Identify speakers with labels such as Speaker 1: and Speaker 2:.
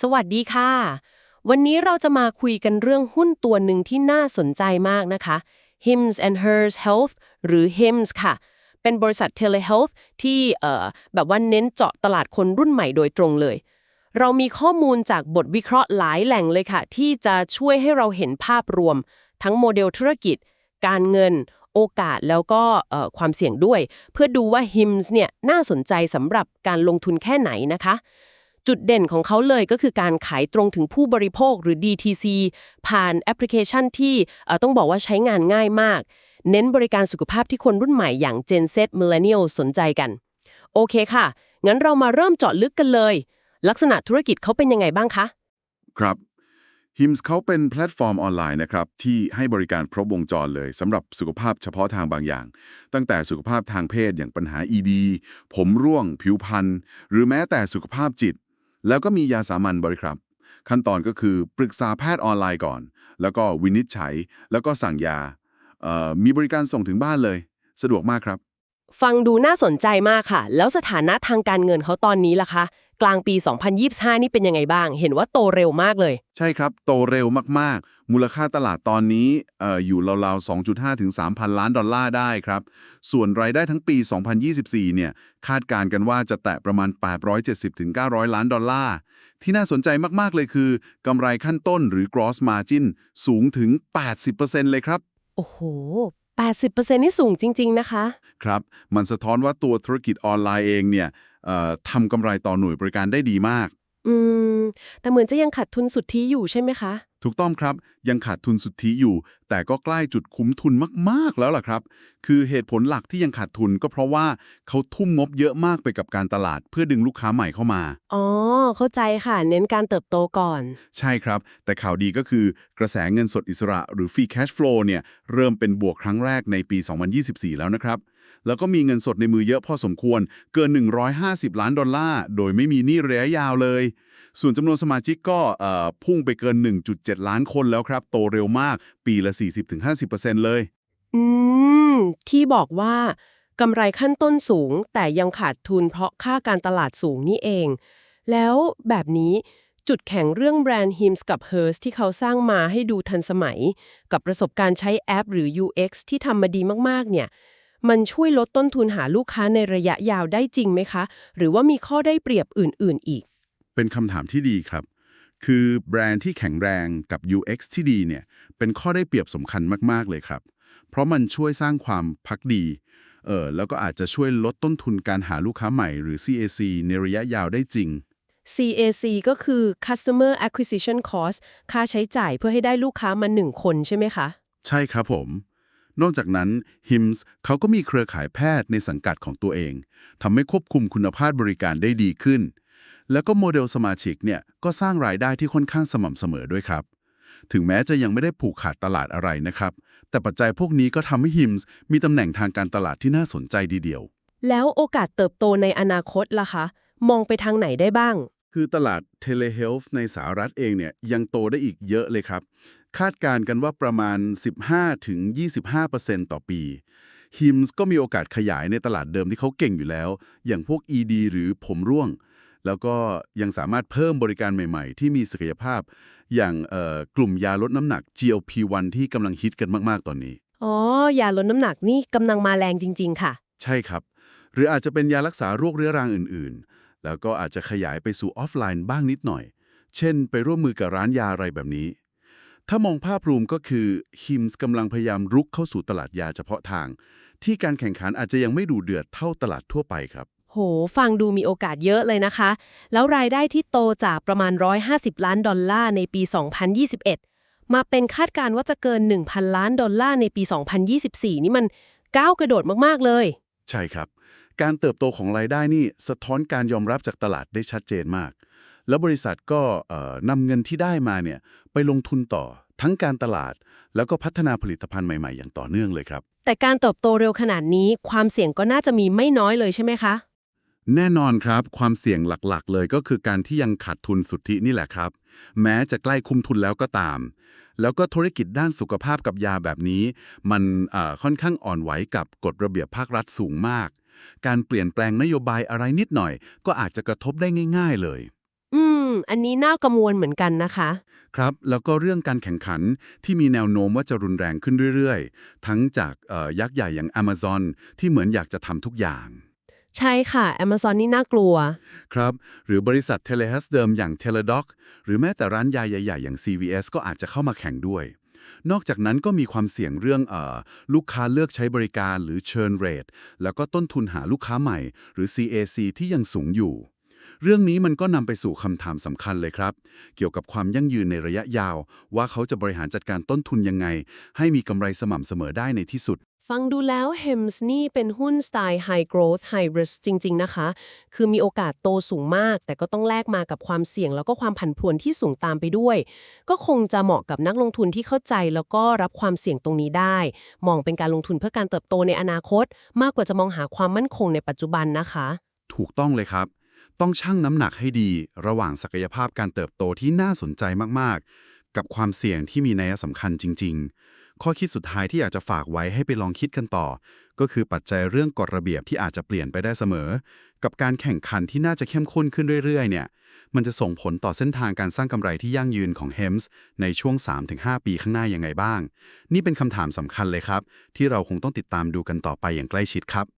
Speaker 1: สวัสดีค่ะ วันนี้เราจะมาคุยกันเรื่องหุ้นตัวหนึ่งที่น่าสนใจมากนะคะ Hims and Hers Health หรือ Hims ค่ะ เป็นบริษัท telehealth ที่เอ่อแบบว่าเน้นเจาะตลาดคนรุ่นใหม่โดยตรงเลย เรามีข้อมูลจากบทวิเคราะห์หลายแหล่งเลยค่ะ ที่จะช่วยให้เราเห็นภาพรวม ทั้งโมเดลธุรกิจ การเงิน โอกาสแล้วก็เอ่อความเสี่ยงด้วย เพื่อดูว่า HIMS เนี่ยน่าสนใจสำหรับการลงทุนแค่ไหนนะคะ จุดเด่นของเขาเลยก็คือการขายตรงถึงผู้บริโภคหรือ DTC ผ่านแอปพลิเคชันที่ต้องบอกว่าใช้งานง่ายมาก เน้นบริการสุขภาพที่คนรุ่นใหม่อย่าง Gen Z Millennial สนใจกัน โอเคค่ะ งั้นเรามาเริ่มเจาะลึกกันเลย ลักษณะธุรกิจเขาเป็นยังไงบ้างคะ
Speaker 2: ครับ HIMS เขาเป็นแพลตฟอร์มออนไลน์นะครับ ที่ให้บริการครบวงจรเลยสำหรับสุขภาพเฉพาะทางบางอย่าง ตั้งแต่สุขภาพทางเพศอย่างปัญหา ED ผมร่วง ผิวพรรณหรือแม้แต่สุขภาพจิต แล้วก็มียาสามัญบริครับ ขั้นตอนก็คือปรึกษาแพทย์ออนไลน์ก่อน แล้วก็วินิจฉัย แล้วก็สั่งยา มีบริการส่งถึงบ้านเลย สะดวกมากครับ
Speaker 1: ฟังดูน่าสนใจมากค่ะ แล้วสถานะทางการเงินเขาตอนนี้ล่ะคะ กลางปี 2025 นี่เป็นยังไงบ้าง เห็นว่าโตเร็วมากเลย
Speaker 2: ใช่ครับ โตเร็วมากๆ มูลค่าตลาดตอนนี้เอ่ออยู่ราวๆ 2.5 ถึง 3,000 ล้านดอลลาร์ได้ครับ ส่วนรายได้ทั้งปี 2024 เนี่ย คาดการณ์กันว่าจะแตะประมาณ 870 ถึง 900 ล้านดอลลาร์ ที่น่าสนใจมากๆเลยคือกำไรขั้นต้นหรือ gross margin สูงถึง 80%เลยครับ
Speaker 1: โอ้โห 80%นี่สูงจริง ๆ นะคะ
Speaker 2: ครับ มันสะท้อนว่าตัวธุรกิจออนไลน์เองเนี่ยเอ่อทำกำไรต่อหน่วยบริการได้ดีมาก
Speaker 1: อืม แต่เหมือนจะยังขาดทุนสุทธิอยู่ใช่ไหมคะ
Speaker 2: ถูกต้องครับยังขาดทุนสุทธิอยู่ แต่ก็ใกล้จุดคุ้มทุนมาก ๆ แล้วล่ะครับ คือเหตุผลหลักที่ยังขาดทุนก็เพราะว่าเขาทุ่มงบเยอะมากไปกับการตลาด เพื่อดึงลูกค้าใหม่เข้ามา
Speaker 1: อ๋อ เข้าใจค่ะ เน้นการเติบโตก่อน
Speaker 2: ใช่ครับ แต่ข่าวดีก็คือกระแสเงินสดอิสระหรือ free cash flow เนี่ยเริ่มเป็นบวกครั้งแรกในปี 2024 แล้วนะครับ แล้วก็มีเงินสดในมือเยอะพอสมควร เกิน 150 ล้านดอลลาร์ โดยไม่มีหนี้ระยะยาวเลย ส่วนจำนวนสมาชิกก็พุ่งไปเกิน 1.7 ล้านคนแล้วครับ โตเร็วมาก ปีละ 40-50%เลย
Speaker 1: อืม ที่บอกว่ากำไรขั้นต้นสูง แต่ยังขาดทุนเพราะค่าการตลาดสูงนี่เอง แล้วแบบนี้จุดแข็งเรื่องแบรนด์ Hims กับ Hers ที่เขาสร้างมาให้ดูทันสมัย กับประสบการณ์ใช้แอปหรือ UX ที่ทำมาดีมาก ๆ เนี่ย มันช่วยลดต้นทุนหาลูกค้าในระยะยาวได้จริงไหมคะ หรือว่ามีข้อได้เปรียบอื่น ๆ อีก
Speaker 2: เป็นคำถามที่ดีครับ คือแบรนด์ที่แข็งแรงกับ UX ที่ดีเนี่ย เป็นข้อได้เปรียบสำคัญมาก ๆ เลยครับ เพราะมันช่วยสร้างความพักดีเออแล้วก็อาจจะช่วยลดต้นทุนการหาลูกค้าใหม่หรือ CAC ในระยะยาวได้จริง
Speaker 1: CAC ก็คือ Customer Acquisition Cost ค่าใช้จ่ายเพื่อให้ได้ลูกค้ามาหนึ่งคนใช่ไหมคะ
Speaker 2: ใช่ครับผม นอกจากนั้น HIMS เขาก็มีเครือข่ายแพทย์ในสังกัดของตัวเองทำให้ควบคุมคุณภาพบริการได้ดีขึ้น แล้วก็โมเดลสมาชิกเนี่ยก็สร้างรายได้ที่ค่อนข้างสม่ำเสมอด้วยครับ ถึงแม้จะยังไม่ได้ผูกขาดตลาดอะไรนะครับ แต่ปัจจัยพวกนี้ก็ทำให้ HIMS มีตำแหน่งทางการตลาดที่น่าสนใจดีเดียว
Speaker 1: แล้วโอกาสเติบโตในอนาคตล่ะคะ มองไปทางไหนได้บ้าง
Speaker 2: คือตลาด telehealth ในสหรัฐเองเนี่ยยังโตได้อีกเยอะเลยครับ คาดการณ์กันว่าประมาณ 15-25%ต่อปี HIMS ก็มีโอกาสขยายในตลาดเดิมที่เขาเก่งอยู่แล้ว อย่างพวก ED หรือผมร่วง แล้วก็ยังสามารถเพิ่มบริการใหม่ๆ ที่มีศักยภาพ อย่างเอ่อกลุ่มยาลดน้ำหนัก GLP-1 ที่กำลังฮิตกันมากๆ ตอนนี้
Speaker 1: อ๋อ ยาลดน้ำหนักนี่กำลังมาแรงจริง ๆ ค่ะ
Speaker 2: ใช่ครับ หรืออาจจะเป็นยารักษาโรคเรื้อรังอื่นๆ แล้วก็อาจจะขยายไปสู่ออฟไลน์บ้างนิดหน่อย เช่น ไปร่วมมือกับร้านยาอะไรแบบนี้ ถ้ามองภาพรวมก็คือ HIMS กำลังพยายามรุกเข้าสู่ตลาดยาเฉพาะทาง ที่การแข่งขันอาจจะยังไม่ดูเดือดเท่าตลาดทั่วไปครับ
Speaker 1: โห ฟังดูมีโอกาสเยอะเลยนะคะ แล้วรายได้ที่โตจากประมาณ 150 ล้านดอลลาร์ในปี 2021 มาเป็นคาดการณ์ว่าจะเกิน 1,000 ล้านดอลลาร์ในปี 2024 นี่มันก้าวกระโดดมาก ๆ เลย
Speaker 2: ใช่ครับ การเติบโตของรายได้นี่สะท้อนการยอมรับจากตลาดได้ชัดเจนมาก แล้วบริษัทก็เอ่อนำเงินที่ได้มาเนี่ยไปลงทุนต่อทั้งการตลาด แล้วก็พัฒนาผลิตภัณฑ์ใหม่ๆ อย่างต่อเนื่องเลยครับ
Speaker 1: แต่การเติบโตเร็วขนาดนี้ ความเสี่ยงก็น่าจะมีไม่น้อยเลยใช่ไหมคะ
Speaker 2: แน่นอนครับ ความเสี่ยงหลักๆ เลยก็คือการที่ยังขาดทุนสุทธินี่แหละครับ แม้จะใกล้คุ้มทุนแล้วก็ตาม แล้วก็ธุรกิจด้านสุขภาพกับยาแบบนี้ มันเอ่อค่อนข้างอ่อนไหวกับกฎระเบียบภาครัฐสูงมาก การเปลี่ยนแปลงนโยบายอะไรนิดหน่อย ก็อาจจะกระทบได้ง่าย ๆ เลย
Speaker 1: อื มมอันนี้น่ากังวลเหมือนกันนะคะ
Speaker 2: ครับ แล้วก็เรื่องการแข่งขันที่มีแนวโน้มว่าจะรุนแรงขึ้นเรื่อยๆ ทั้งจากเอ่อยักษ์ใหญ่อย่าง Amazon ที่เหมือนอยากจะทำทุกอย่าง
Speaker 1: ใช่ค่ะ Amazon นี่น่ากลัว
Speaker 2: ครับ หรือบริษัทเทเลฮัสเดิมอย่าง Teladoc หรือแม้แต่ร้านยาใหญ่ ๆ อย่าง CVS ก็อาจจะเข้ามาแข่งด้วยนอกจากนั้นก็มีความเสี่ยงเรื่องเออลูกค้าเลือกใช้บริการหรือ churn rate แล้วก็ต้นทุนหาลูกค้าใหม่ หรือ CAC ที่ยังสูงอยู่ เรื่องนี้มันก็นำไปสู่คำถามสำคัญเลยครับ เกี่ยวกับความยั่งยืนในระยะยาว ว่าเขาจะบริหารจัดการต้นทุนยังไง ให้มีกำไรสม่ำเสมอได้ในที่สุด
Speaker 1: ฟังดูแล้ว HEMS นี่เป็นหุ้นสไตล์ High Growth High Risk จริง ๆ นะคะ คือมีโอกาสโตสูงมาก แต่ก็ต้องแลกมากับความเสี่ยงแล้วก็ความผันผวนที่สูงตามไปด้วย ก็คงจะเหมาะกับนักลงทุนที่เข้าใจแล้วก็รับความเสี่ยงตรงนี้ได้ มองเป็นการลงทุนเพื่อการเติบโตในอนาคต มากกว่าจะมองหาความมั่นคงในปัจจุบันนะคะ
Speaker 2: ถูกต้องเลยครับ ต้องชั่งน้ำหนักให้ดี ระหว่างศักยภาพการเติบโตที่น่าสนใจมากๆ กับความเสี่ยงที่มีนัยสำคัญจริง ๆ ข้อคิดสุดท้ายที่อยากจะฝากไว้ให้ไปลองคิดกันต่อ ก็คือปัจจัยเรื่องกฎระเบียบที่อาจจะเปลี่ยนไปได้เสมอ กับการแข่งขันที่น่าจะเข้มข้นขึ้นเรื่อยๆ เนี่ย มันจะส่งผลต่อเส้นทางการสร้างกำไรที่ยั่งยืนของ HEMS ในช่วง 3-5 ปีข้างหน้ายังไงบ้าง นี่เป็นคำถามสำคัญเลยครับ ที่เราคงต้องติดตามดูกันต่อไปอย่างใกล้ชิดครับ